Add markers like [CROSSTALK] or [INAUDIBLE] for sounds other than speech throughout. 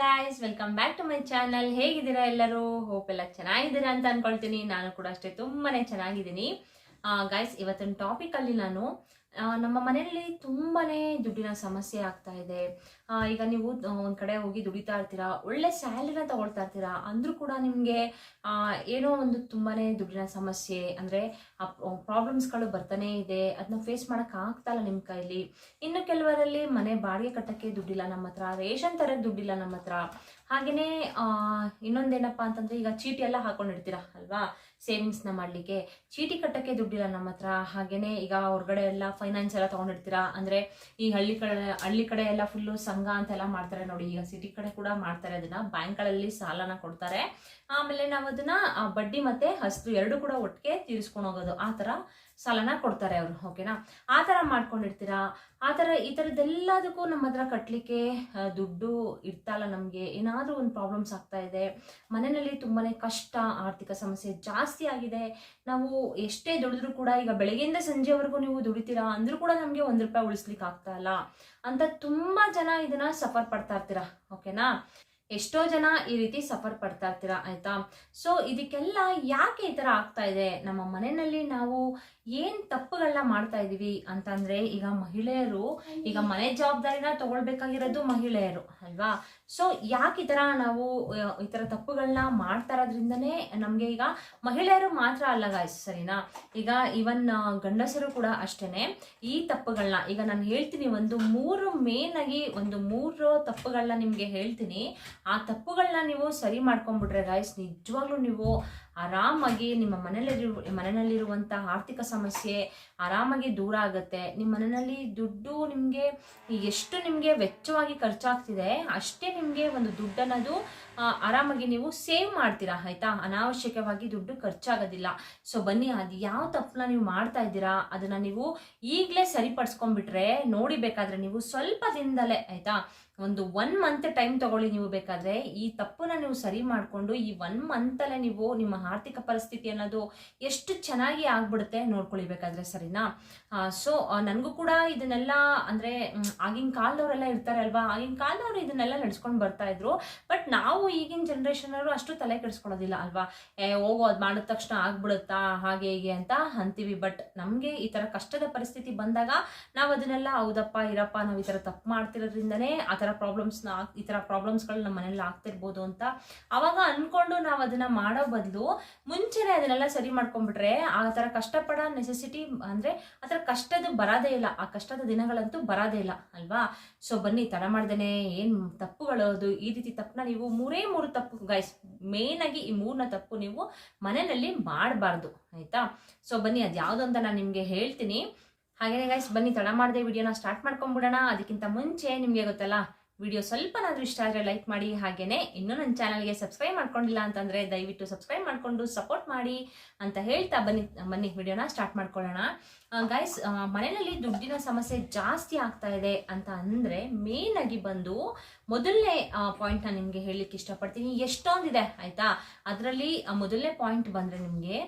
Guys welcome back to my channel ಹೇಗಿದ್ದೀರಾ ಎಲ್ಲರೂ? Hope ಎಲ್ಲ ಚೆನ್ನಾಗಿದ್ದೀರಾ ಅಂತ ಅನ್ಕೊಳ್ತೀನಿ. ನಾನು ಕೂಡ ಅಷ್ಟೇ ತುಂಬಾನೇ ಚೆನ್ನಾಗಿದ್ದೀನಿ. ಗಾಯ್ಸ್ ಇವತ್ತಿನ ಟಾಪಿಕ್ ಅಲ್ಲಿ ನಾನು ನಮ್ಮ ಮನೆಯಲ್ಲಿ ತುಂಬಾ ದುಡ್ಡಿನ ಸಮಸ್ಯೆ ಆಗ್ತಾ ಇದೆ. ಈಗ ನೀವು ಒಂದು ಕಡೆ ಹೋಗಿ ದುಡಿತಾ ಇರ್ತೀರಾ, ಒಳ್ಳೆ ಸ್ಯಾಲರಿನ ತಗೊಳ್ತಾ ಇರ್ತೀರಾ, ಅಂದ್ರೂ ಕೂಡ ನಿಮಗೆ ಏನೋ ಒಂದು ತುಂಬಾ ದುಡ್ಡಿನ ಸಮಸ್ಯೆ, ಅಂದ್ರೆ ಪ್ರಾಬ್ಲಮ್ಸ್ಗಳು ಬರ್ತಾನೆ ಇದೆ ಅದನ್ನ ಫೇಸ್ ಮಾಡಕ್ ಆಗ್ತಾ ಇಲ್ಲ ನಿಮ್ ಕೈಲಿ. ಇನ್ನು ಕೆಲವರಲ್ಲಿ ಮನೆ ಬಾಡಿಗೆ ಕಟ್ಟಕ್ಕೆ ದುಡ್ಡಿಲ್ಲ ನಮ್ಮ ಹತ್ರ, ರೇಷನ್ ತರ ದುಡ್ಡಿಲ್ಲ ನಮ್ಮ ಹತ್ರ. ಹಾಗೆಯೇ ಇನ್ನೊಂದೇನಪ್ಪ ಅಂತಂದ್ರೆ, ಈಗ ಚೀಟಿ ಎಲ್ಲ ಹಾಕೊಂಡಿರ್ತೀರಾ ಅಲ್ವಾ? ಸೇವಿಂಗ್ಸ್ ಮಾಡಲಿಕ್ಕೆ. ಚೀಟಿ ಕಟ್ಟಕ್ಕೆ ದುಡ್ಡಿಲ್ಲ ನಮ್ಮ ಹತ್ರ. ಹಾಗೇನೆ ಈಗ ಹೊರಗಡೆ ಎಲ್ಲ ಫೈನಾನ್ಸ್ ಎಲ್ಲ ತಗೊಂಡಿರ್ತೀರಾ? ಅಂದ್ರೆ ಈ ಹಳ್ಳಿ ಕಡೆ ಹಳ್ಳಿ ಕಡೆ ಎಲ್ಲ ಫುಲ್ಲು ಸಂಘ ಅಂತೆಲ್ಲ ಮಾಡ್ತಾರೆ ನೋಡಿ. ಈಗ ಸಿಟಿ ಕಡೆ ಕೂಡ ಮಾಡ್ತಾರೆ ಅದನ್ನ. ಬ್ಯಾಂಕ್ಗಳಲ್ಲಿ ಸಾಲನ ಕೊಡ್ತಾರೆ. ಆಮೇಲೆ ನಾವು ಅದನ್ನ ಬಡ್ಡಿ ಮತ್ತೆ ಹಸ್ತು ಎರಡು ಕೂಡ ಒಟ್ಟಿಗೆ ತೀರಿಸ್ಕೊಂಡು ಹೋಗೋದು. ಆ ತರ ಸಾಲನ ಕೊಡ್ತಾರೆ ಅವರು ಓಕೆನಾ ಆ ಥರ ಮಾಡ್ಕೊಂಡಿರ್ತೀರಾ? ಆ ಥರ ಈ ಥರದ್ದೆಲ್ಲದಕ್ಕೂ ನಮ್ಮ ಹತ್ರ ಕಟ್ಟಲಿಕ್ಕೆ ದುಡ್ಡು ಇರ್ತಲ್ಲ ನಮಗೆ. ಏನಾದರೂ ಒಂದು ಪ್ರಾಬ್ಲಮ್ಸ್ ಆಗ್ತಾ ಇದೆ. ಮನೆಯಲ್ಲಿ ತುಂಬಾನೇ ಕಷ್ಟ, ಆರ್ಥಿಕ ಸಮಸ್ಯೆ ಜಾಸ್ತಿ ಆಗಿದೆ. ನಾವು ಎಷ್ಟೇ ದುಡಿದ್ರು ಕೂಡ ಈಗ ಬೆಳಗ್ಗೆಯಿಂದ ಸಂಜೆವರೆಗೂ ನೀವು ದುಡಿತೀರಾ? ಅಂದ್ರೂ ಕೂಡ ನಮಗೆ ಒಂದು ರೂಪಾಯಿ ಉಳಿಸ್ಲಿಕ್ಕೆ ಆಗ್ತಾ ಇಲ್ಲ. ಅಂತ ತುಂಬಾ ಜನ ಇದನ್ನ ಸಫರ್ ಪಡ್ತಾ ಇರ್ತೀರಾ ಓಕೆನಾ ಎಷ್ಟೋ ಜನ ಈ ರೀತಿ ಸಫರ್ ಪಡ್ತಾ ಇರ್ತೀರಾ ಆಯ್ತಾ? ಸೊ ಇದಕ್ಕೆಲ್ಲ ಯಾಕೆ ಈ ಥರ ಆಗ್ತಾ ಇದೆ? ನಮ್ಮ ಮನೆಯಲ್ಲಿ ನಾವು ಏನ್ ತಪ್ಪುಗಳನ್ನ ಮಾಡ್ತಾ ಇದೀವಿ ಅಂತಂದ್ರೆ, ಈಗ ಮಹಿಳೆಯರು ಈಗ ಮನೆ ಜವಾಬ್ದಾರಿನ ತಗೊಳ್ಬೇಕಾಗಿರೋದು ಮಹಿಳೆಯರು, ಅಲ್ವಾ? ಸೊ ಯಾಕೆ ಈ ತರ ನಾವು ಈ ತರ ತಪ್ಪುಗಳನ್ನ ಮಾಡ್ತಾ ಇರೋದ್ರಿಂದನೇ ನಮಗೆ ಈಗ ಮಹಿಳೆಯರು ಮಾತ್ರ ಅಲ್ಲ ಗಾಯ್ಸ್ ಸರಿನಾ? ಈಗ ಇವನ್ ಗಂಡಸರು ಕೂಡ ಅಷ್ಟೇನೆ. ಈ ತಪ್ಪುಗಳನ್ನ ಈಗ ನಾನು ಹೇಳ್ತೀನಿ ಒಂದು ಮೂರು ಮೇನ್ ಆಗಿ ಒಂದು ಮೂರು ತಪ್ಪುಗಳನ್ನ ನಿಮಗೆ ಹೇಳ್ತೀನಿ. ಆ ತಪ್ಪುಗಳನ್ನ ನೀವು ಸರಿ ಮಾಡ್ಕೊಂಡ್ಬಿಟ್ರೆ ಗಾಯ್ಸ್ ನಿಜವಾಗ್ಲೂ ನೀವು ಆರಾಮಾಗಿ ನಿಮ್ಮ ಮನೆಯಲ್ಲಿರುವ ಮನೆಯಲ್ಲಿರುವಂಥ ಆರ್ಥಿಕ ಸಮಸ್ಯೆ ಆರಾಮಾಗಿ ದೂರ ಆಗುತ್ತೆ. ನಿಮ್ಮ ಮನೆಯಲ್ಲಿ ದುಡ್ಡು ನಿಮಗೆ ಎಷ್ಟು ನಿಮಗೆ ವೆಚ್ಚವಾಗಿ ಖರ್ಚಾಗ್ತಿದೆ ಅಷ್ಟೇ ನಿಮಗೆ ಒಂದು ದುಡ್ಡು ಆ, ಆರಾಮಾಗಿ ನೀವು ಸೇವ್ ಮಾಡ್ತೀರಾ, ಆಯ್ತಾ? ಅನಾವಶ್ಯಕವಾಗಿ ದುಡ್ಡು ಖರ್ಚಾಗೋದಿಲ್ಲ. ಸೊ ಬನ್ನಿ, ಅದು ಯಾವ ತಪ್ಪನ್ನ ನೀವು ಮಾಡ್ತಾ ಇದ್ದೀರಾ, ಅದನ್ನ ನೀವು ಈಗಲೇ ಸರಿಪಡಿಸ್ಕೊಂಡ್ಬಿಟ್ರೆ ನೋಡಿ ಬೇಕಾದ್ರೆ ನೀವು ಸ್ವಲ್ಪ ದಿನದಲ್ಲೇ, ಆಯ್ತಾ? ಒಂದು ಒನ್ ಮಂತ್ ಟೈಮ್ ತಗೊಳ್ಳಿ ನೀವು ಬೇಕಾದ್ರೆ, ಈ ತಪ್ಪನ್ನ ನೀವು ಸರಿ ಮಾಡಿಕೊಂಡು ಈ ಒನ್ ಮಂತಲ್ಲೇ ನೀವು ನಿಮ್ಮ ಆರ್ಥಿಕ ಪರಿಸ್ಥಿತಿ ಅನ್ನೋದು ಎಷ್ಟು ಚೆನ್ನಾಗಿ ಆಗ್ಬಿಡುತ್ತೆ ನೋಡ್ಕೊಳ್ಳಿ ಬೇಕಾದ್ರೆ, ಸರಿನಾ? ಸೊ ನನಗೂ ಕೂಡ ಇದನ್ನೆಲ್ಲ ಅಂದ್ರೆ ಆಗಿನ ಕಾಲದವರೆಲ್ಲ ಇರ್ತಾರೆ ಅಲ್ವಾ? ಆಗಿನ ಕಾಲದವರು ಇದನ್ನೆಲ್ಲ ನಡ್ಸ್ಕೊಂಡು ಬರ್ತಾ ಇದ್ರು. ಬಟ್ ನಾವು ಈಗಿನ ಜನ್ರೇಷನ್ ಅವರು ಅಷ್ಟು ತಲೆ ಕೆಡಿಸ್ಕೊಳ್ಳೋದಿಲ್ಲ ಅಲ್ವಾ? ಏ, ಹೋಗೋ, ಅದು ಮಾಡಿದ ತಕ್ಷಣ ಆಗ್ಬಿಡುತ್ತಾ, ಹಾಗೆ, ಹೀಗೆ ಅಂತ ಅಂತೀವಿ. ಬಟ್ ನಮಗೆ ಈ ತರ ಕಷ್ಟದ ಪರಿಸ್ಥಿತಿ ಬಂದಾಗ ನಾವು ಅದನ್ನೆಲ್ಲ ಹೌದಪ್ಪ, ಇರಪ್ಪ ನಾವು ಈ ಥರ ತಪ್ಪು ಮಾಡ್ತಿರೋದ್ರಿಂದನೇ ಆ ತರ ಪ್ರಾಬ್ಲಮ್ಸ್ನ ಈ ತರ ಪ್ರಾಬ್ಲಮ್ಸ್ಗಳು ನಮ್ಮ ಮನೇಲಿ ಆಗ್ತಿರ್ಬೋದು ಅಂತ ಅವಾಗ ಅನ್ಕೊಂಡು ನಾವು ಅದನ್ನ ಮಾಡೋ ಬದಲು ಮುಂಚೆನೆ ಅದನ್ನೆಲ್ಲ ಸರಿ ಮಾಡ್ಕೊಂಡ್ಬಿಟ್ರೆ ಆ ತರ ಕಷ್ಟಪಡೋ ನೆಸೆಸಿಟಿ ಅಂದ್ರೆ ಆ ಥರ ಕಷ್ಟದ ಬರೋದೇ ಇಲ್ಲ. ಆ ಕಷ್ಟದ ದಿನಗಳಂತೂ ಬರೋದೇ ಇಲ್ಲ, ಅಲ್ವಾ? ಸೊ ಬನ್ನಿ, ತಡ ಮಾಡ್ದೇನೆ, ಏನು ತಪ್ಪುಗಳು ಈ ರೀತಿ ತಪ್ಪನ್ನ ನೀವು ಮೂರೇ ಮೂರು ತಪ್ಪು ಗೈಸ್ ಮೇನ್ ಆಗಿ ಈ ಮೂರನ್ನ ತಪ್ಪು ನೀವು ಮನೆಯಲ್ಲಿ ಮಾಡಬಾರ್ದು, ಆಯ್ತಾ? ಸೊ ಬನ್ನಿ, ಅದು ಯಾವ್ದು ಅಂತ ನಾನು ನಿಮಗೆ ಹೇಳ್ತೀನಿ. ಹಾಗೇನೆ ಗೈಸ್ ಬನ್ನಿ, ತಡ ಮಾಡಿದೆ ವಿಡಿಯೋನ ಸ್ಟಾರ್ಟ್ ಮಾಡ್ಕೊಂಡ್ಬಿಡೋಣ. ಅದಕ್ಕಿಂತ ಮುಂಚೆ ನಿಮಗೆ ಗೊತ್ತಲ್ಲ, ವಿಡಿಯೋ ಸ್ವಲ್ಪನಾದರೂ ಇಷ್ಟ ಆದರೆ ಲೈಕ್ ಮಾಡಿ. ಹಾಗೇನೆ, ಇನ್ನೂ ನನ್ನ ಚಾನಲ್ಗೆ ಸಬ್ಸ್ಕ್ರೈಬ್ ಮಾಡ್ಕೊಂಡಿಲ್ಲ ಅಂತಂದ್ರೆ ದಯವಿಟ್ಟು ಸಬ್ಸ್ಕ್ರೈಬ್ ಮಾಡ್ಕೊಂಡು ಸಪೋರ್ಟ್ ಮಾಡಿ ಅಂತ ಹೇಳ್ತಾ ಬನ್ನಿ ಬನ್ನಿ, ವಿಡಿಯೋನ ಸ್ಟಾರ್ಟ್ ಮಾಡ್ಕೊಳ್ಳೋಣ. ಗೈಸ್ ಮನೆಯಲ್ಲಿ ದುಡ್ಡಿನ ಸಮಸ್ಯೆ ಜಾಸ್ತಿ ಆಗ್ತಾ ಇದೆ ಅಂತ ಅಂದ್ರೆ ಮೇನ್ ಆಗಿ ಬಂದು ಮೊದಲನೇ ಪಾಯಿಂಟ್ ನಾನು ನಿಮ್ಗೆ ಹೇಳಲಿಕ್ಕೆ ಇಷ್ಟಪಡ್ತೀನಿ. ಎಷ್ಟೊಂದಿದೆ, ಆಯ್ತಾ? ಅದರಲ್ಲಿ ಮೊದಲನೇ ಪಾಯಿಂಟ್ ಬಂದ್ರೆ ನಿಮ್ಗೆ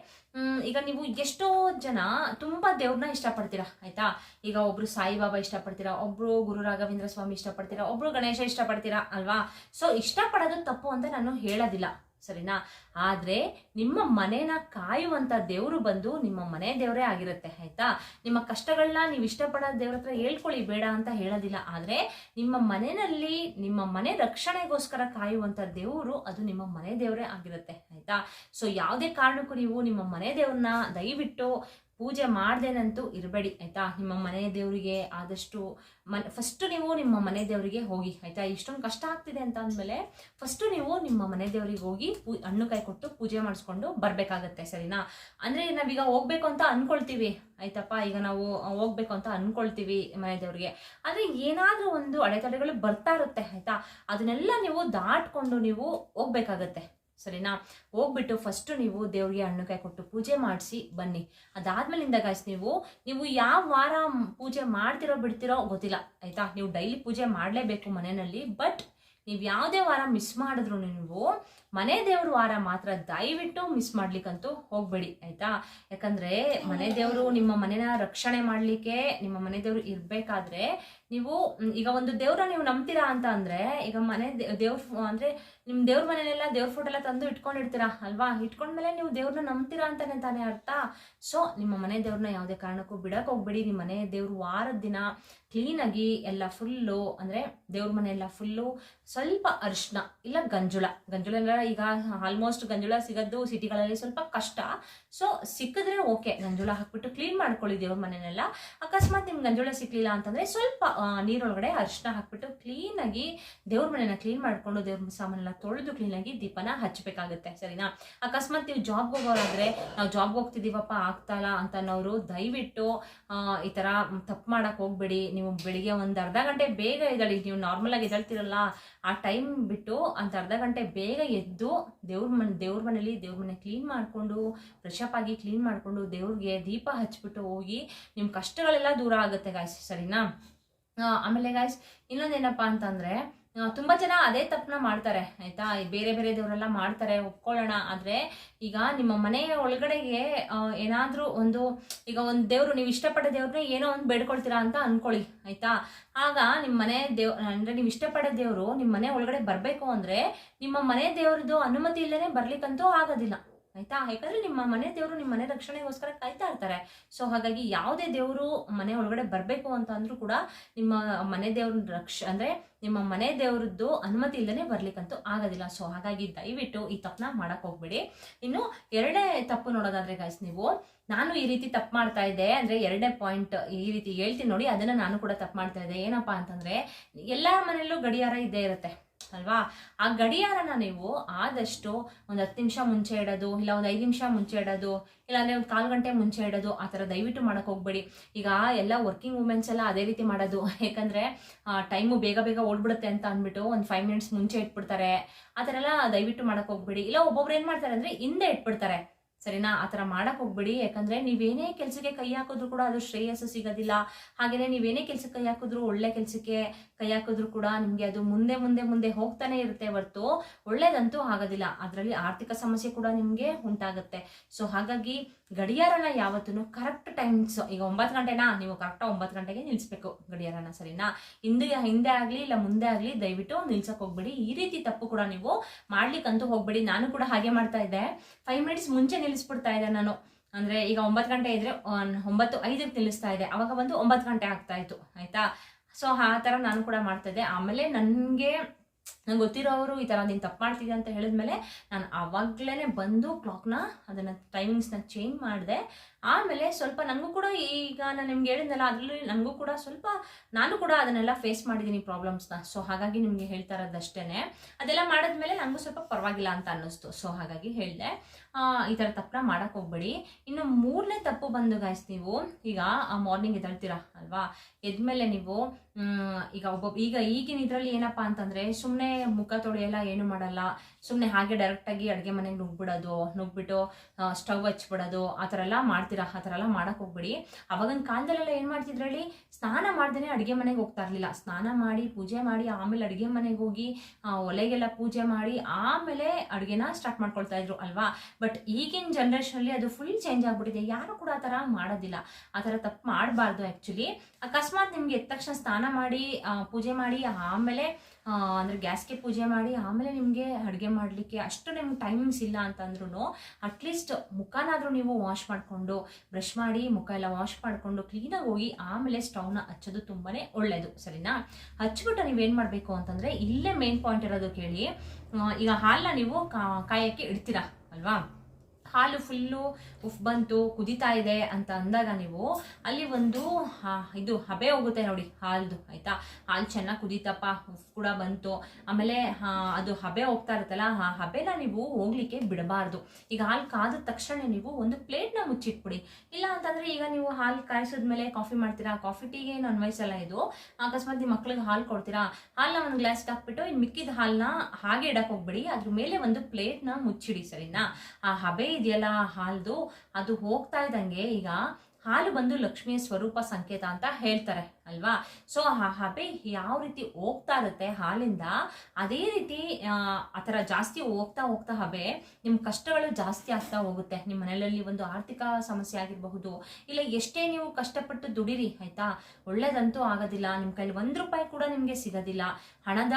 ಈಗ ನೀವು ಎಷ್ಟೋ ಜನ ತುಂಬಾ ದೇವ್ರನ್ನ ಇಷ್ಟಪಡ್ತೀರಾ, ಆಯ್ತಾ? ಈಗ ಒಬ್ರು ಸಾಯಿಬಾಬಾ ಇಷ್ಟಪಡ್ತೀರಾ, ಒಬ್ರು ಗುರು ರಾಘವೇಂದ್ರ ಸ್ವಾಮಿ ಇಷ್ಟಪಡ್ತೀರಾ, ಒಬ್ರು ಗಣೇಶ ಇಷ್ಟಪಡ್ತೀರಾ, ಅಲ್ವಾ? ಸೊ ಇಷ್ಟಪಡೋದು ತಪ್ಪು ಅಂತ ನಾನು ಹೇಳೋದಿಲ್ಲ. ಸರಿನಾ? ಆದ್ರೆ ನಿಮ್ಮ ಮನೇನ ಕಾಯುವಂತ ದೇವರು ಬಂದು ನಿಮ್ಮ ಮನೆ ದೇವರೇ ಆಗಿರುತ್ತೆ, ಆಯ್ತಾ? ನಿಮ್ಮ ಕಷ್ಟಗಳನ್ನ ನೀವು ಇಷ್ಟಪಡೋ ದೇವ್ರ ಹತ್ರ ಹೇಳ್ಕೊಳ್ಳಿ, ಬೇಡ ಅಂತ ಹೇಳೋದಿಲ್ಲ. ಆದ್ರೆ ನಿಮ್ಮ ಮನೆಯಲ್ಲಿ ನಿಮ್ಮ ಮನೆ ರಕ್ಷಣೆಗೋಸ್ಕರ ಕಾಯುವಂತ ದೇವರು ಅದು ನಿಮ್ಮ ಮನೆ ದೇವರೇ ಆಗಿರುತ್ತೆ, ಆಯ್ತಾ? ಸೊ ಯಾವುದೇ ಕಾರಣಕ್ಕೂ ನೀವು ನಿಮ್ಮ ಮನೆ ದೇವ್ರನ್ನ ದಯವಿಟ್ಟು ಪೂಜೆ ಮಾಡ್ದೇನಂತೂ ಇರಬೇಡಿ, ಆಯ್ತಾ? ನಿಮ್ಮ ಮನೆ ದೇವರಿಗೆ ಆದಷ್ಟು ಮನೆ ಫಸ್ಟ್ ನೀವು ನಿಮ್ಮ ಮನೆ ದೇವರಿಗೆ ಹೋಗಿ, ಆಯ್ತಾ? ಇಷ್ಟೊಂದು ಕಷ್ಟ ಆಗ್ತಿದೆ ಅಂತ ಅಂದಮೇಲೆ ಫಸ್ಟ್ ನೀವು ನಿಮ್ಮ ಮನೆ ದೇವರಿಗೆ ಹೋಗಿ ಹಣ್ಣು ಕಾಯಿ ಕೊಟ್ಟು ಪೂಜೆ ಮಾಡಿಸ್ಕೊಂಡು ಬರ್ಬೇಕಾಗತ್ತೆ, ಸರಿನಾ? ಅಂದ್ರೆ ನಾವೀಗ ಹೋಗ್ಬೇಕು ಅಂತ ಅಂದ್ಕೊಳ್ತೀವಿ ಆಯ್ತಪ್ಪ? ಈಗ ನಾವು ಹೋಗ್ಬೇಕು ಅಂತ ಅಂದ್ಕೊಳ್ತೀವಿ ಮನೆ ದೇವರಿಗೆ. ಆದರೆ ಏನಾದ್ರೂ ಒಂದು ಅಡೆತಡೆಗಳು ಬರ್ತಾ ಇರುತ್ತೆ, ಆಯ್ತಾ? ಅದನ್ನೆಲ್ಲ ನೀವು ದಾಟ್ಕೊಂಡು ನೀವು ಹೋಗ್ಬೇಕಾಗತ್ತೆ. ಸರಿನಾ? ಹೋಗ್ಬಿಟ್ಟು ಫಸ್ಟ್ ನೀವು ದೇವ್ರಿಗೆ ಹಣ್ಣುಕಾಯಿ ಕೊಟ್ಟು ಪೂಜೆ ಮಾಡಿಸಿ ಬನ್ನಿ. ಅದಾದ್ಮೇಲಿಂದ ಗಾಯ್ಸ್ ನೀವು ನೀವು ಯಾವ ವಾರ ಪೂಜೆ ಮಾಡ್ತಿರೋ ಬಿಡ್ತಿರೋ ಗೊತ್ತಿಲ್ಲ, ಆಯ್ತಾ? ನೀವು ಡೈಲಿ ಪೂಜೆ ಮಾಡಲೇಬೇಕು ಮನೆಯಲ್ಲಿ ಬಟ್ ನೀವು ಯಾವುದೇ ವಾರ ಮಿಸ್ ಮಾಡಿದ್ರು ನೀವು ಮನೆ ದೇವರು ವಾರ ಮಾತ್ರ ದಯವಿಟ್ಟು ಮಿಸ್ ಮಾಡ್ಲಿಕ್ಕಂತೂ ಹೋಗ್ಬೇಡಿ ಆಯ್ತಾ? ಯಾಕಂದ್ರೆ ಮನೆ ದೇವರು ನಿಮ್ಮ ಮನೆನ ರಕ್ಷಣೆ ಮಾಡ್ಲಿಕ್ಕೆ ನಿಮ್ಮ ಮನೆ ದೇವರು ಇರ್ಬೇಕಾದ್ರೆ ನೀವು ಈಗ ಒಂದು ದೇವ್ರ ನೀವು ನಂಬ್ತೀರಾ ಅಂತ ಅಂದ್ರೆ ಈಗ ಮನೆ ದೇವ್ರ ಅಂದ್ರೆ ನಿಮ್ ದೇವ್ರ ಮನೇಲೆಲ್ಲ ದೇವ್ರ ಫೋಟೋ ಎಲ್ಲ ತಂದು ಇಟ್ಕೊಂಡಿರ್ತೀರಾ ಅಲ್ವಾ? ಇಟ್ಕೊಂಡ್ಮೇಲೆ ನೀವು ದೇವ್ರನ್ನ ನಂಬ್ತೀರಾ ಅಂತಾನೆ ತಾನೇ ಅರ್ಥ. ಸೊ ನಿಮ್ಮ ಮನೆ ದೇವ್ರನ್ನ ಯಾವುದೇ ಕಾರಣಕ್ಕೂ ಬಿಡಕ್ ಹೋಗ್ಬೇಡಿ. ನಿಮ್ಮ ಮನೆ ದೇವ್ರ ವಾರದ ದಿನ ಕ್ಲೀನಾಗಿ ಎಲ್ಲ ಫುಲ್ಲು ಅಂದರೆ ದೇವ್ರ ಮನೆ ಎಲ್ಲ ಫುಲ್ಲು ಸ್ವಲ್ಪ ಅರಿಶಿನ ಇಲ್ಲ ಗಂಜುಳ. ಗಂಜುಳ ಎಲ್ಲ ಈಗ ಆಲ್ಮೋಸ್ಟ್ ಗಂಜುಳ ಸಿಗೋದು ಸಿಟಿಗಳಲ್ಲಿ ಸ್ವಲ್ಪ ಕಷ್ಟ. ಸೊ ಸಿಕ್ಕಿದ್ರೆ ಓಕೆ ಗಂಜುಳ ಹಾಕ್ಬಿಟ್ಟು ಕ್ಲೀನ್ ಮಾಡ್ಕೊಳ್ಳಿ ದೇವ್ರ ಮನೆನೆಲ್ಲ. ಅಕಸ್ಮಾತ್ ನಿಮ್ಗೆ ಗಂಜುಳ ಸಿಕ್ಕಲಿಲ್ಲ ಅಂತಂದರೆ ಸ್ವಲ್ಪ ನೀರೊಳಗಡೆ ಅರಿಶಿನ ಹಾಕ್ಬಿಟ್ಟು ಕ್ಲೀನಾಗಿ ದೇವ್ರ ಮನೆನ ಕ್ಲೀನ್ ಮಾಡಿಕೊಂಡು ದೇವ್ರ ಸಾಮಾನೆಲ್ಲ ತೊಳೆದು ಕ್ಲೀನಾಗಿ ದೀಪನ ಹಚ್ಚಬೇಕಾಗುತ್ತೆ ಸರಿನಾ? ಅಕಸ್ಮಾತ್ ನೀವು ಜಾಬ್ಗೆ ಹೋಗೋರಾದರೆ, ನಾವು ಜಾಬ್ಗೆ ಹೋಗ್ತಿದ್ದೀವಪ್ಪ ಆಗ್ತಾಯಿಲ್ಲ ಅಂತ ಅನ್ನೋರು ದಯವಿಟ್ಟು ಈ ಥರ ತಪ್ಪು ಮಾಡೋಕ್ಕೆ ಹೋಗ್ಬೇಡಿ. ನೀವು ಬೆಳಿಗ್ಗೆ ಒಂದು ಅರ್ಧ ಗಂಟೆ ಬೇಗ ಎದಳಿ ನೀವು ನಾರ್ಮಲಾಗಿ ಆಗಿ ಎದ್ದೇಳ್ತಿರಲ್ಲ, ಆ ಟೈಮ್ ಬಿಟ್ಟು ಅಂತ ಅರ್ಧ ಗಂಟೆ ಬೇಗ ಎದ್ದು ದೇವ್ರ ಮನೆ, ದೇವ್ರ ಮನೇಲಿ, ದೇವ್ರ ಮನೆ ಕ್ಲೀನ್ ಮಾಡಿಕೊಂಡು ಫ್ರೆಶಪ್ ಆಗಿ ಕ್ಲೀನ್ ಮಾಡಿಕೊಂಡು ದೇವ್ರಿಗೆ ದೀಪ ಹಚ್ಬಿಟ್ಟು ಹೋಗಿ ನಿಮ್ಮ ಕಷ್ಟಗಳೆಲ್ಲ ದೂರ ಆಗುತ್ತೆ ಗಾಯ್ಸ್ ಸರಿನಾ? ಆಮೇಲೆ ಗಾಯ್ಸ್ ಇನ್ನೊಂದೇನಪ್ಪ ಅಂತಂದರೆ ತುಂಬಾ ಜನ ಅದೇ ತಪ್ಪನ್ನ ಮಾಡ್ತಾರೆ, ಆಯ್ತಾ? ಬೇರೆ ಬೇರೆ ದೇವರೆಲ್ಲ ಮಾಡ್ತಾರೆ, ಒಪ್ಕೊಳ್ಳೋಣ. ಆದ್ರೆ ಈಗ ನಿಮ್ಮ ಮನೆಯ ಒಳಗಡೆಗೆ ಏನಾದರೂ ಒಂದು, ಈಗ ಒಂದು ದೇವರು, ನೀವು ಇಷ್ಟಪಡೋ ದೇವ್ರನ್ನ ಏನೋ ಒಂದು ಬೇಡ್ಕೊಳ್ತೀರಾ ಅಂತ ಅನ್ಕೊಳ್ಳಿ, ಆಯ್ತಾ? ಆಗ ನಿಮ್ಮ ಮನೆ ದೇವ್, ಅಂದ್ರೆ ನೀವು ಇಷ್ಟಪಡೋ ದೇವ್ರು ನಿಮ್ಮ ಮನೆ ಒಳಗಡೆ ಬರಬೇಕು ಅಂದ್ರೆ ನಿಮ್ಮ ಮನೆ ದೇವ್ರದ್ದು ಅನುಮತಿ ಇಲ್ಲದೆ ಬರ್ಲಿಕ್ಕಂತೂ ಆಗೋದಿಲ್ಲ. ಆಯ್ತಾ? ಯಾಕಂದ್ರೆ ನಿಮ್ಮ ಮನೆ ದೇವರು ನಿಮ್ಮ ಮನೆ ರಕ್ಷಣೆಗೋಸ್ಕರ ಕಾಯ್ತಾ ಇರ್ತಾರೆ. ಸೊ ಹಾಗಾಗಿ ಯಾವುದೇ ದೇವರು ಮನೆ ಒಳಗಡೆ ಬರಬೇಕು ಅಂತ ಅಂದ್ರೂ ಕೂಡ ನಿಮ್ಮ ಮನೆ ದೇವ್ರ ರಕ್ಷ, ಅಂದ್ರೆ ನಿಮ್ಮ ಮನೆ ದೇವರದ್ದು ಅನುಮತಿ ಇಲ್ಲದೆ ಬರ್ಲಿಕ್ಕಂತೂ ಆಗೋದಿಲ್ಲ. ಸೊ ಹಾಗಾಗಿ ದಯವಿಟ್ಟು ಈ ತಪ್ಪನ್ನ ಮಾಡಕ್ ಹೋಗ್ಬೇಡಿ. ಇನ್ನು ಎರಡನೇ ತಪ್ಪು ನೋಡೋದಾದ್ರೆ ಗಾಯ್ಸ್ ನೀವು, ನಾನು ಈ ರೀತಿ ತಪ್ಪು ಮಾಡ್ತಾ ಇದ್ದೆ, ಅಂದ್ರೆ ಎರಡನೇ ಪಾಯಿಂಟ್ ಈ ರೀತಿ ಹೇಳ್ತೀನಿ ನೋಡಿ, ಅದನ್ನ ನಾನು ಕೂಡ ತಪ್ಪು ಮಾಡ್ತಾ ಇದ್ದೆ. ಏನಪ್ಪಾ ಅಂತಂದ್ರೆ, ಎಲ್ಲರ ಮನೆಯಲ್ಲೂ ಗಡಿಯಾರ ಇದ್ದೇ ಇರುತ್ತೆ. ಅಲ್ವಾ? ಆ ಗಡಿಯಾರನ ನೀವು ಆದಷ್ಟು ಒಂದು ಹತ್ತು ನಿಮಿಷ ಮುಂಚೆ ಇಡೋದು ಇಲ್ಲ ಒಂದು ಐದು ನಿಮಿಷ ಮುಂಚೆ ಇಡೋದು ಇಲ್ಲಾಂದ್ರೆ ಒಂದು ಕಾಲು ಗಂಟೆ ಮುಂಚೆ ಇಡೋದು ಆ ಥರ ದಯವಿಟ್ಟು ಮಾಡಕ್ಕೆ ಹೋಗ್ಬೇಡಿ. ಈಗ ಎಲ್ಲ ವರ್ಕಿಂಗ್ ವುಮೆನ್ಸ್ ಎಲ್ಲ ಅದೇ ರೀತಿ ಮಾಡೋದು. [LAUGHS] ಯಾಕಂದ್ರೆ ಟೈಮು ಬೇಗ ಬೇಗ ಓಡ್ಬಿಡುತ್ತೆ ಅಂತ ಅಂದ್ಬಿಟ್ಟು ಒಂದು ಫೈವ್ ಮಿನಿಟ್ಸ್ ಮುಂಚೆ ಇಟ್ಬಿಡ್ತಾರೆ. ಆ ಥರ ಎಲ್ಲ ದಯವಿಟ್ಟು ಮಾಡಕ್ಕೆ ಹೋಗ್ಬೇಡಿ. ಇಲ್ಲ ಒಬ್ಬೊಬ್ರು ಏನ್ ಮಾಡ್ತಾರೆ ಅಂದ್ರೆ ಹಿಂದೆ ಇಟ್ಬಿಡ್ತಾರೆ. ಸರಿನಾ? ಆ ಥರ ಮಾಡಕ್ಕೆ ಹೋಗ್ಬೇಡಿ. ಯಾಕಂದ್ರೆ ನೀವೇನೇ ಕೆಲಸಕ್ಕೆ ಕೈ ಹಾಕಿದ್ರು ಕೂಡ ಅದು ಶ್ರೇಯಸ್ಸು ಸಿಗೋದಿಲ್ಲ. ಹಾಗೆಯೇ ನೀವೇನೇ ಕೆಲಸಕ್ಕೆ ಕೈ ಹಾಕಿದ್ರು ಒಳ್ಳೆ ಕೆಲಸಕ್ಕೆ ಕೈ ಹಾಕಿದ್ರು ಕೂಡ ನಿಮಗೆ ಅದು ಮುಂದೆ ಮುಂದೆ ಮುಂದೆ ಹೋಗ್ತಾನೆ ಇರುತ್ತೆ ಹೊರ್ತು ಒಳ್ಳೇದಂತೂ ಆಗೋದಿಲ್ಲ. ಅದರಲ್ಲಿ ಆರ್ಥಿಕ ಸಮಸ್ಯೆ ಕೂಡ ನಿಮಗೆ ಉಂಟಾಗುತ್ತೆ. ಸೊ ಹಾಗಾಗಿ ಗಡಿಯಾರನ ಯಾವತ್ತೂ ಕರೆಕ್ಟ್ ಟೈಮ್ಸ್ ಈಗ ಒಂಬತ್ತು ಗಂಟೆನಾ? ನೀವು ಕರೆಕ್ಟಾಗಿ ಒಂಬತ್ತು ಗಂಟೆಗೆ ನಿಲ್ಲಿಸ್ಬೇಕು ಗಡಿಯಾರನ, ಸರಿನಾ? ಹಿಂದೆ ಹಿಂದೆ ಆಗಲಿ ಇಲ್ಲ ಮುಂದೆ ಆಗಲಿ ದಯವಿಟ್ಟು ನಿಲ್ಸಕ್ಕೆ ಹೋಗ್ಬೇಡಿ. ಈ ರೀತಿ ತಪ್ಪು ಕೂಡ ನೀವು ಮಾಡ್ಲಿಕ್ಕಂತೂ ಹೋಗ್ಬೇಡಿ. ನಾನು ಕೂಡ ಹಾಗೆ ಮಾಡ್ತಾ ಇದ್ದೆ. ಫೈವ್ ಮಿನಿಟ್ಸ್ ಮುಂಚೆ ನಿಲ್ಲಿಸ್ಬಿಡ್ತಾ ಇದ್ದೆ ನಾನು. ಅಂದ್ರೆ ಈಗ ಒಂಬತ್ತು ಗಂಟೆ ಇದ್ರೆ ಒಂಬತ್ತು, ಐದಕ್ಕೆ ನಿಲ್ಲಿಸ್ತಾ ಇದೆ ಅವಾಗ ಬಂದು ಒಂಬತ್ತು ಗಂಟೆ ಆಗ್ತಾ ಇತ್ತು. ಆಯ್ತಾ? ಸೊ ಆ ಥರ ನಾನು ಕೂಡ ಮಾಡ್ತಾ ಇದ್ದೆ. ಆಮೇಲೆ ನನಗೆ, ನಂಗೆ ಗೊತ್ತಿರೋರು ಈ ಥರ ನೀನು ತಪ್ಪು ಮಾಡ್ತಿದ್ದೆ ಅಂತ ಹೇಳಿದ್ಮೇಲೆ ನಾನು ಆವಾಗ್ಲೇ ಬಂದು ಕ್ಲಾಕ್ನ ಅದನ್ನು ಟೈಮಿಂಗ್ಸ್ನ ಚೇಂಜ್ ಮಾಡಿದೆ. ಆಮೇಲೆ ಸ್ವಲ್ಪ ನನಗೂ ಕೂಡ ಈಗ ನಾನು ನಿಮ್ಗೆ ಹೇಳಿದ್ನಲ್ಲ, ಅದರಲ್ಲಿ ನನಗೂ ಕೂಡ ಸ್ವಲ್ಪ ನಾನು ಕೂಡ ಅದನ್ನೆಲ್ಲ ಫೇಸ್ ಮಾಡಿದ್ದೀನಿ ಪ್ರಾಬ್ಲಮ್ಸ್ನ ಸೊ ಹಾಗಾಗಿ ನಿಮಗೆ ಹೇಳ್ತಾ ಇರೋದಷ್ಟೇ ಅದೆಲ್ಲ ಮಾಡಿದ್ಮೇಲೆ ನನಗೂ ಸ್ವಲ್ಪ ಪರವಾಗಿಲ್ಲ ಅಂತ ಅನ್ನಿಸ್ತು. ಸೊ ಹಾಗಾಗಿ ಹೇಳಿದೆ. ಈ ಥರ ತಪ್ಪನ್ನ ಮಾಡೋಕ್ಕೆ ಹೋಗ್ಬೇಡಿ. ಇನ್ನು ಮೂರನೇ ತಪ್ಪು ಬಂದು ಗಾಯ್ಸ್ ನೀವು ಈಗ ಆ ಮಾರ್ನಿಂಗ್ ಎದ್ದೇಳ್ತೀರಾ ಅಲ್ವಾ? ಎದ್ಮೇಲೆ ನೀವು ಈಗ ಒಬ್ಬೊಬ್ಬ ಈಗ ಈಗಿನ ಇದರಲ್ಲಿ ಏನಪ್ಪಾ ಅಂತಂದ್ರೆ ಸುಮ್ಮನೆ ಮುಖ ತೊಳೆಯಲ್ಲ, ಏನು ಮಾಡಲ್ಲ. ಸುಮ್ಮನೆ ಹಾಗೆ ಡೈರೆಕ್ಟಾಗಿ ಅಡುಗೆ ಮನೆಗೆ ನುಗ್ಬಿಡೋದು, ನುಗ್ಬಿಟ್ಟು ಸ್ಟವ್ ಹಚ್ಬಿಡೋದು, ಆ ಥರ ಎಲ್ಲ ಆ ಥರ ಎಲ್ಲ ಮಾಡಕ್ಕೆ ಹೋಗ್ಬೇಡಿ. ಅವಾಗಿನ ಕಾಲದಲ್ಲೆಲ್ಲ ಏನು ಮಾಡ್ತಿದ್ರಲ್ಲಿ ಸ್ನಾನ ಮಾಡ್ದೇನೆ ಅಡುಗೆ ಮನೆಗೆ ಹೋಗ್ತಾ ಇರಲಿಲ್ಲ. ಸ್ನಾನ ಮಾಡಿ, ಪೂಜೆ ಮಾಡಿ, ಆಮೇಲೆ ಅಡುಗೆ ಮನೆಗೆ ಹೋಗಿ ಒಲೆಗೆಲ್ಲ ಪೂಜೆ ಮಾಡಿ, ಆಮೇಲೆ ಅಡುಗೆನ ಸ್ಟಾರ್ಟ್ ಮಾಡ್ಕೊಳ್ತಾ ಇದ್ರು ಅಲ್ವಾ? ಬಟ್ ಈಗಿನ ಜನ್ರೇಷನಲ್ಲಿ ಅದು ಫುಲ್ ಚೇಂಜ್ ಆಗಿಬಿಟ್ಟಿದೆ. ಯಾರು ಕೂಡ ಆ ಥರ ಮಾಡೋದಿಲ್ಲ. ಆ ಥರ ತಪ್ಪು ಮಾಡಬಾರ್ದು ಆ್ಯಕ್ಚುಲಿ ಅಕಸ್ಮಾತ್ ನಿಮ್ಗೆ ಎದ್ದ ತಕ್ಷಣ ಸ್ನಾನ ಮಾಡಿ ಪೂಜೆ ಮಾಡಿ, ಆಮೇಲೆ ಅಂದ್ರೆ ಗ್ಯಾಸ್ಗೆ ಪೂಜೆ ಮಾಡಿ ಆಮೇಲೆ ನಿಮಗೆ ಅಡುಗೆ ಮಾಡಲಿಕ್ಕೆ ಅಷ್ಟು ನಿಮ್ಗೆ ಟೈಮಿಂಗ್ಸ್ ಇಲ್ಲ ಅಂತಂದ್ರೂ ಅಟ್ಲೀಸ್ಟ್ ಮುಖನಾದರೂ ನೀವು ವಾಶ್ ಮಾಡಿಕೊಂಡು ಬ್ರಷ್ ಮಾಡಿ, ಮುಖ ಎಲ್ಲ ವಾಶ್ ಮಾಡಿಕೊಂಡು ಕ್ಲೀನಾಗಿ ಹೋಗಿ ಆಮೇಲೆ ಸ್ಟವ್ನ ಹಚ್ಚೋದು ತುಂಬಾ ಒಳ್ಳೆಯದು ಸರಿನಾ? ಹಚ್ಬಿಟ್ಟು ನೀವೇನು ಮಾಡಬೇಕು ಅಂತಂದರೆ ಇಲ್ಲೇ ಮೇನ್ ಪಾಯಿಂಟ್ ಇರೋದು ಕೇಳಿ ಈಗ ಹಾಲನ್ನ ನೀವು ಕಾಯಕ್ಕೆ ಇಡ್ತೀರಾ, ಅಲ್ವಾ? ಹಾಲು ಫುಲ್ಲು ಉಫ್ ಬಂತು, ಕುದಿತಾ ಇದೆ ಅಂತ ಅಂದಾಗ ನೀವು ಅಲ್ಲಿ ಒಂದು ಇದು ಹಬೆ ಹೋಗುತ್ತೆ ನೋಡಿ, ಹಾಲ್ದು, ಆಯ್ತಾ? ಹಾಲು ಚೆನ್ನಾಗಿ ಕುದೀತಪ್ಪ, ಉಫ್ ಕೂಡ ಬಂತು. ಆಮೇಲೆ ಅದು ಹಬೆ ಹೋಗ್ತಾ ಇರುತ್ತಲ್ಲ, ಆ ಹಬೆನ ನೀವು ಹೋಗ್ಲಿಕ್ಕೆ ಬಿಡಬಾರ್ದು. ಈಗ ಹಾಲು ಕಾದ ತಕ್ಷಣ ನೀವು ಒಂದು ಪ್ಲೇಟ್ನ ಮುಚ್ಚಿಟ್ಬಿಡಿ. ಇಲ್ಲ ಅಂತಂದ್ರೆ ಈಗ ನೀವು ಹಾಲು ಕಾಯಿಸಿದ್ಮೇಲೆ ಕಾಫಿ ಮಾಡ್ತೀರಾ? ಕಾಫಿ ಟೀಗೆ ಏನು ಅನ್ವಯಿಸಲ್ಲ ಇದು. ಅಕಸ್ಮಾತ್ ನಿಮ್ಮ ಮಕ್ಳಿಗೆ ಹಾಲು ಕೊಡ್ತೀರಾ? ಹಾಲನ್ನ ಒಂದು ಗ್ಲಾಸ್ ಹಾಕ್ಬಿಟ್ಟು ಇನ್ನು ಮಿಕ್ಕಿದ ಹಾಲನ್ನ ಹಾಗೆ ಇಡಕ್ ಹೋಗ್ಬಿಡಿ. ಅದ್ರ ಮೇಲೆ ಒಂದು ಪ್ಲೇಟ್ನ ಮುಚ್ಚಿಡಿ, ಸರಿನಾ? ಆ ಹಬೆ ಇದೆಯಲ್ಲ ಹಾಲ್ದು ಅದು ಹೋಗ್ತಾ ಇದ್ದಂಗೆ ಈಗ ಹಾಲು ಬಂದು ಲಕ್ಷ್ಮಿಯ ಸ್ವರೂಪ ಸಂಕೇತ ಅಂತ ಹೇಳ್ತಾರೆ. ಅಲ್ವಾ? ಸೊ ಆ ಹಬೆ ಯಾವ ರೀತಿ ಹೋಗ್ತಾ ಇರುತ್ತೆ ಹಾಲಿಂದ ಅದೇ ರೀತಿ ಆ, ಥರ ಜಾಸ್ತಿ ಹೋಗ್ತಾ ಹೋಗ್ತಾ ಹಬೆ ನಿಮ್ಮ ಕಷ್ಟಗಳು ಜಾಸ್ತಿ ಆಗ್ತಾ ಹೋಗುತ್ತೆ. ನಿಮ್ಮ ಮನೆಯಲ್ಲಿ ಒಂದು ಆರ್ಥಿಕ ಸಮಸ್ಯೆ ಆಗಿರಬಹುದು ಇಲ್ಲ ಎಷ್ಟೇ ನೀವು ಕಷ್ಟಪಟ್ಟು ದುಡಿರಿ ಆಯ್ತಾ? ಒಳ್ಳೇದಂತೂ ಆಗೋದಿಲ್ಲ. ನಿಮ್ಮ ಕೈಲಿ ಒಂದು ರೂಪಾಯಿ ಕೂಡ ನಿಮಗೆ ಸಿಗೋದಿಲ್ಲ. ಹಣದ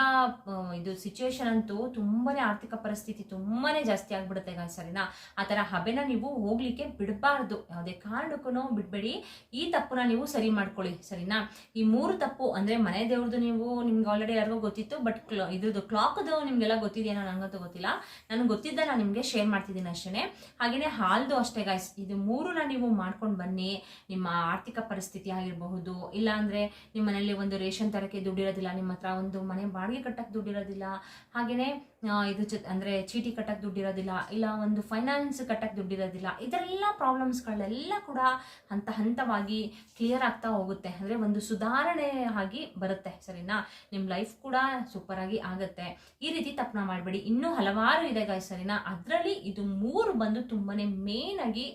ಇದು ಸಿಚುವೇಶನ್ ಅಂತೂ ತುಂಬಾನೇ ಆರ್ಥಿಕ ಪರಿಸ್ಥಿತಿ ತುಂಬಾನೇ ಜಾಸ್ತಿ ಆಗ್ಬಿಡುತ್ತೆ ಸರಿನಾ? ಆ ಥರ ಹಬೆನ ನೀವು ಹೋಗ್ಲಿಕ್ಕೆ ಬಿಡಬಾರ್ದು. ಯಾವುದೇ ಕಾರಣಕ್ಕೂ ಬಿಡಬೇಡಿ. ಈ ತಪ್ಪನ್ನ ನೀವು ಸರಿ ಮಾಡ್ಕೊಳ್ಳಿ ಸರಿನಾ? ಈ ಮೂರು ತಪ್ಪು ಅಂದ್ರೆ ಮನೆ ದೇವ್ರದ್ದು ನೀವು ನಿಮ್ಗೆ ಆಲ್ರೆಡಿ ಯಾರಿಗೂ ಗೊತ್ತಿತ್ತು ಬಟ್ ಇದ್ರದ್ದು ಕ್ಲಾಕ್ದು ನಿಮ್ಗೆಲ್ಲ ಗೊತ್ತಿದೆಯೋ ನನಗಂತೂ ಗೊತ್ತಿಲ್ಲ. ನನಗೆ ಗೊತ್ತಿದ್ದ ನಾನು ನಿಮಗೆ ಶೇರ್ ಮಾಡ್ತಿದ್ದೀನಿ ಅಷ್ಟೇ ಹಾಗೆಯೇ ಹಾಲ್ದು ಅಷ್ಟೇ ಗಾಯ್ಸ್ ಇದು ಮೂರನ್ನ ನೀವು ಮಾಡ್ಕೊಂಡು ಬನ್ನಿ. ನಿಮ್ಮ ಆರ್ಥಿಕ ಪರಿಸ್ಥಿತಿ ಆಗಿರಬಹುದು, ಇಲ್ಲ ಅಂದ್ರೆ ನಿಮ್ಮ ಮನೆಯಲ್ಲಿ ಒಂದು ರೇಷನ್ ತರಕ್ಕೆ ದುಡ್ಡಿರೋದಿಲ್ಲ, ನಿಮ್ಮ ಹತ್ರ ಒಂದು ಮನೆ ಬಾಡಿಗೆ ಕಟ್ಟಕ್ಕೆ ದುಡ್ಡಿರೋದಿಲ್ಲ ಹಾಗೆಯೇ ಇದು ಜೊತೆ ಅಂದರೆ ಚೀಟಿ ಕಟ್ಟಕ್ಕೆ ದುಡ್ಡಿರೋದಿಲ್ಲ, ಇಲ್ಲ ಒಂದು ಫೈನಾನ್ಸ್ ಕಟ್ಟಕ್ಕೆ ದುಡ್ಡಿರೋದಿಲ್ಲ ಇದರೆಲ್ಲ ಪ್ರಾಬ್ಲಮ್ಸ್ಗಳೆಲ್ಲ ಕೂಡ ಹಂತ ಹಂತವಾಗಿ ಕ್ಲಿಯರ್ ಆಗ್ತಾ ಹೋಗುತ್ತೆ. ಅಂದರೆ ಒಂದು ಸುಧಾರಣೆ ಆಗಿ ಬರುತ್ತೆ, ಸರಿನಾ? ನಿಮ್ಮ ಲೈಫ್ ಕೂಡ ಸೂಪರ್ ಆಗಿ ಆಗುತ್ತೆ. ಈ ರೀತಿ ತಪ್ಪನ ಮಾಡಬೇಡಿ. ಇನ್ನೂ ಹಲವಾರು ಇದೆ ಗಾಯ್ ಸರಿನಾ? ಅದರಲ್ಲಿ ಇದು ಮೂರು ಬಂದು ತುಂಬಾನೇ ಮೇನ್ ಆಗಿ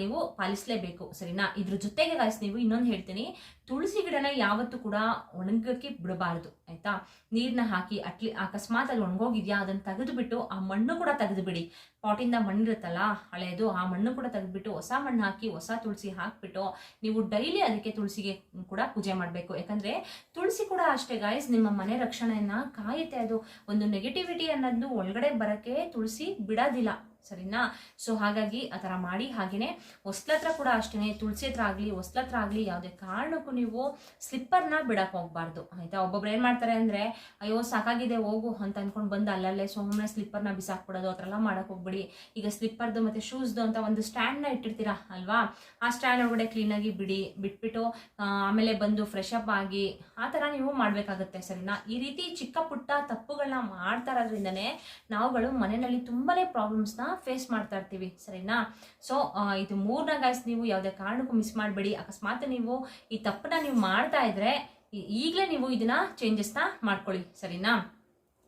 ನೀವು ಪಾಲಿಸಲೇಬೇಕು, ಸರಿನಾ? ಇದ್ರ ಜೊತೆಗೆ ಗಾಯ್ಸ್ ನೀವು ಇನ್ನೊಂದು ಹೇಳ್ತೀನಿ. ತುಳಸಿ ಗಿಡನ ಯಾವತ್ತೂ ಕೂಡ ಒಣಗಕ್ಕೆ ಬಿಡಬಾರದು, ಆಯ್ತಾ? ನೀರನ್ನ ಹಾಕಿ ಅಟ್ಲಿ ಅಕಸ್ಮಾತ್ ಅಲ್ಲಿ ಒಣಗೋಗಿದ್ಯಾ? ಅದನ್ನ ತೆಗೆದುಬಿಟ್ಟು ಆ ಮಣ್ಣು ಕೂಡ ತೆಗೆದು ಬಿಡಿ ಪಾಟಿಂದ ಮಣ್ಣು ಇರುತ್ತಲ್ಲ ಹಳೆಯದು ಆ ಮಣ್ಣು ಕೂಡ ತೆಗೆದುಬಿಟ್ಟು ಹೊಸ ಮಣ್ಣು ಹಾಕಿ, ಹೊಸ ತುಳಸಿ ಹಾಕ್ಬಿಟ್ಟು ನೀವು ಡೈಲಿ ಅದಕ್ಕೆ ತುಳಸಿಗೆ ಕೂಡ ಪೂಜೆ ಮಾಡಬೇಕು. ಯಾಕಂದ್ರೆ ತುಳಸಿ ಕೂಡ ಅಷ್ಟೇ ಗಾಯಸ್ ನಿಮ್ಮ ಮನೆ ರಕ್ಷಣೆಯನ್ನ ಕಾಯುತ್ತೆ ಅದು. ಒಂದು ನೆಗೆಟಿವಿಟಿ ಅನ್ನೋದು ಒಳಗಡೆ ಬರಕ್ಕೆ ತುಳಸಿ ಬಿಡೋದಿಲ್ಲ. ಸರಿನಾ? ಸೊ ಹಾಗಾಗಿ ಆ ಥರ ಮಾಡಿ. ಹಾಗೆಯೇ ಹೊಸ್ಲತ್ರ ಕೂಡ ಅಷ್ಟೇ ತುಳಸಿ ಹತ್ರ ಆಗಲಿ ಹೊಸ್ಲತ್ರ ಆಗಲಿ ಯಾವುದೇ ಕಾರಣಕ್ಕೂ ನೀವು ಸ್ಲಿಪ್ಪರ್ನ ಬಿಡಕ್ಕೆ ಹೋಗ್ಬಾರ್ದು, ಆಯಿತಾ? ಒಬ್ಬೊಬ್ರು ಏನು ಮಾಡ್ತಾರೆ ಅಂದರೆ, ಅಯ್ಯೋ, ಸಾಕಾಗಿದೆ, ಹೋಗು ಅಂತ ಅಂದ್ಕೊಂಡು ಬಂದು ಅಲ್ಲಲ್ಲೇ ಸುಮ್ಮನೆ ಸ್ಲಿಪ್ಪರ್ನ ಬಿಸಾಕ್ಬಿಡೋದು, ಆ ಥರ ಎಲ್ಲ ಮಾಡಕ್ಕೆ ಹೋಗ್ಬಿಡಿ. ಈಗ ಸ್ಲಿಪ್ಪರ್ದು ಮತ್ತು ಶೂಸ್ದು ಅಂತ ಒಂದು ಸ್ಟ್ಯಾಂಡ್ನ ಇಟ್ಟಿರ್ತೀರಾ ಅಲ್ವಾ? ಆ ಸ್ಟ್ಯಾಂಡ್ ಒಳಗಡೆ ಕ್ಲೀನಾಗಿ ಬಿಡಿ, ಬಿಟ್ಬಿಟ್ಟು ಆಮೇಲೆ ಬಂದು ಫ್ರೆಶ್ ಅಪ್ ಆಗಿ, ಆ ಥರ ನೀವು ಮಾಡಬೇಕಾಗುತ್ತೆ, ಸರಿನಾ? ಈ ರೀತಿ ಚಿಕ್ಕ ಪುಟ್ಟ ತಪ್ಪುಗಳನ್ನ ಮಾಡ್ತಾ ಇರೋದ್ರಿಂದನೇ ನಾವುಗಳು ಮನೆಯಲ್ಲಿ ತುಂಬಾ ಪ್ರಾಬ್ಲಮ್ಸ್ನ ಫೇಸ್ ಮಾಡ್ತಾ ಇರ್ತೀವಿ, ಸರಿನಾ? ಸೊ ಇದು ಮೂರನ ಗಾಯ್ಸ್ ನೀವು ಯಾವುದೇ ಕಾರಣಕ್ಕೂ ಮಿಸ್ ಮಾಡಬೇಡಿ. ಅಕಸ್ಮಾತ್ ನೀವು ಈ ತಪ್ಪನ್ನ ನೀವು ಮಾಡ್ತಾ ಇದ್ರೆ ಈಗಲೇ ನೀವು ಇದನ್ನ ಚೇಂಜಸ್ನ ಮಾಡ್ಕೊಳ್ಳಿ, ಸರಿನಾ?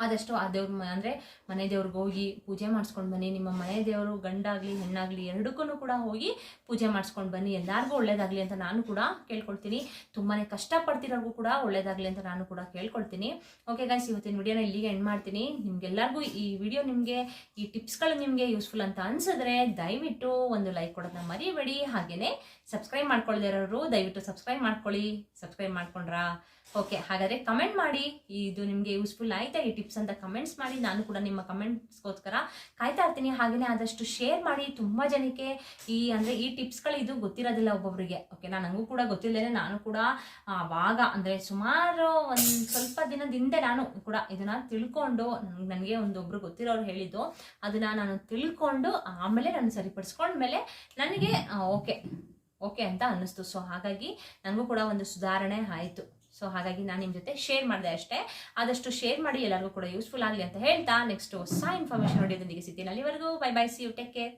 ಆದಷ್ಟು ಆ ದೇವ್ರ ಅಂದರೆ ಮನೆ ದೇವ್ರಿಗೆ ಹೋಗಿ ಪೂಜೆ ಮಾಡಿಸ್ಕೊಂಡು ಬನ್ನಿ. ನಿಮ್ಮ ಮನೆ ದೇವರು ಗಂಡಾಗ್ಲಿ, ಹೆಣ್ಣಾಗ್ಲಿ ಎರಡಕ್ಕೂ ಕೂಡ ಹೋಗಿ ಪೂಜೆ ಮಾಡಿಸ್ಕೊಂಡು ಬನ್ನಿ. ಎಲ್ಲರಿಗೂ ಒಳ್ಳೇದಾಗ್ಲಿ ಅಂತ ನಾನು ಕೂಡ ಕೇಳ್ಕೊಳ್ತೀನಿ. ತುಂಬಾನೇ ಕಷ್ಟಪಡ್ತಿರೋರ್ಗೂ ಕೂಡ ಒಳ್ಳೇದಾಗ್ಲಿ ಅಂತ ನಾನು ಕೂಡ ಕೇಳ್ಕೊಳ್ತೀನಿ. ಓಕೆ ಗಾಯ್ಸ್ ಇವತ್ತಿನ ವಿಡಿಯೋನ ಇಲ್ಲಿಗೆ ಎಂಡ್ ಮಾಡ್ತೀನಿ. ನಿಮ್ಗೆಲ್ಲರಿಗೂ ಈ ವಿಡಿಯೋ ನಿಮಗೆ, ಈ ಟಿಪ್ಸ್ಗಳು ನಿಮಗೆ ಯೂಸ್ಫುಲ್ ಅಂತ ಅನ್ಸಿದ್ರೆ ದಯವಿಟ್ಟು ಒಂದು ಲೈಕ್ ಕೊಡೋದನ್ನ ಮರಿಬೇಡಿ. ಹಾಗೇನೆ ಸಬ್ಸ್ಕ್ರೈಬ್ ಮಾಡ್ಕೊಳ್ದಿರೋರು ದಯವಿಟ್ಟು ಸಬ್ಸ್ಕ್ರೈಬ್ ಮಾಡ್ಕೊಳ್ಳಿ. ಸಬ್ಸ್ಕ್ರೈಬ್ ಮಾಡ್ಕೊಂಡ್ರಾ? ಓಕೆ ಹಾಗಾದ್ರೆ ಕಮೆಂಟ್ ಮಾಡಿ. ಇದು ನಿಮಗೆ ಯೂಸ್ಫುಲ್ ಆಯ್ತಾ? ಈ ಟಿಪ್ಸ್ ಅಂತ ಕಮೆಂಟ್ಸ್ ಮಾಡಿ. ನಾನು ಕೂಡ ನಿಮ್ಮ ಕಮೆಂಟ್ಸ್ಗೋಸ್ಕರ ಕಾಯ್ತಾ ಇರ್ತೀನಿ. ಹಾಗೆಯೇ ಆದಷ್ಟು ಶೇರ್ ಮಾಡಿ. ತುಂಬ ಜನಕ್ಕೆ ಈ, ಅಂದರೆ ಈ ಟಿಪ್ಸ್ಗಳು ಇದು ಗೊತ್ತಿರೋದಿಲ್ಲ ಒಬ್ಬೊಬ್ಬರಿಗೆ ನಾನು ನನಗೂ ಕೂಡ ಗೊತ್ತಿಲ್ಲದೆ ನಾನು ಕೂಡ ಆವಾಗ ಅಂದರೆ ಸುಮಾರು ಒಂದು ಸ್ವಲ್ಪ ದಿನದಿಂದ ನಾನು ಕೂಡ ಇದನ್ನ ತಿಳ್ಕೊಂಡು, ನನಗೆ ಒಂದೊಬ್ರು ಗೊತ್ತಿರೋರು ಹೇಳಿದ್ದು, ಅದನ್ನ ನಾನು ತಿಳ್ಕೊಂಡು ಆಮೇಲೆ ನಾನು ಸರಿಪಡಿಸ್ಕೊಂಡ್ಮೇಲೆ ನನಗೆ ಓಕೆ ಓಕೆ ಅಂತ ಅನ್ನಿಸ್ತು. ಸೊ ಹಾಗಾಗಿ ನನಗೂ ಕೂಡ ಒಂದು ಸುಧಾರಣೆ ಆಯಿತು. ಸೊ ಹಾಗಾಗಿ ನಾನು ನಿಮ್ಮ ಜೊತೆ ಶೇರ್ ಮಾಡಿದೆ ಅಷ್ಟೇ. ಆದಷ್ಟು ಶೇರ್ ಮಾಡಿ ಎಲ್ಲರಿಗೂ ಕೂಡ ಯೂಸ್ಫುಲ್ ಆಗಲಿ ಅಂತ ಹೇಳ್ತಾ ನೆಕ್ಸ್ಟ್ ಹೊಸ ಇನ್ಫಾರ್ಮೇಷನ್ ನೋಡಿಯೊಂದಿಗೆ ಸಿಗ್ತೀನಿ ಅಲ್ಲಿವರೆಗೂ bye bye see you take care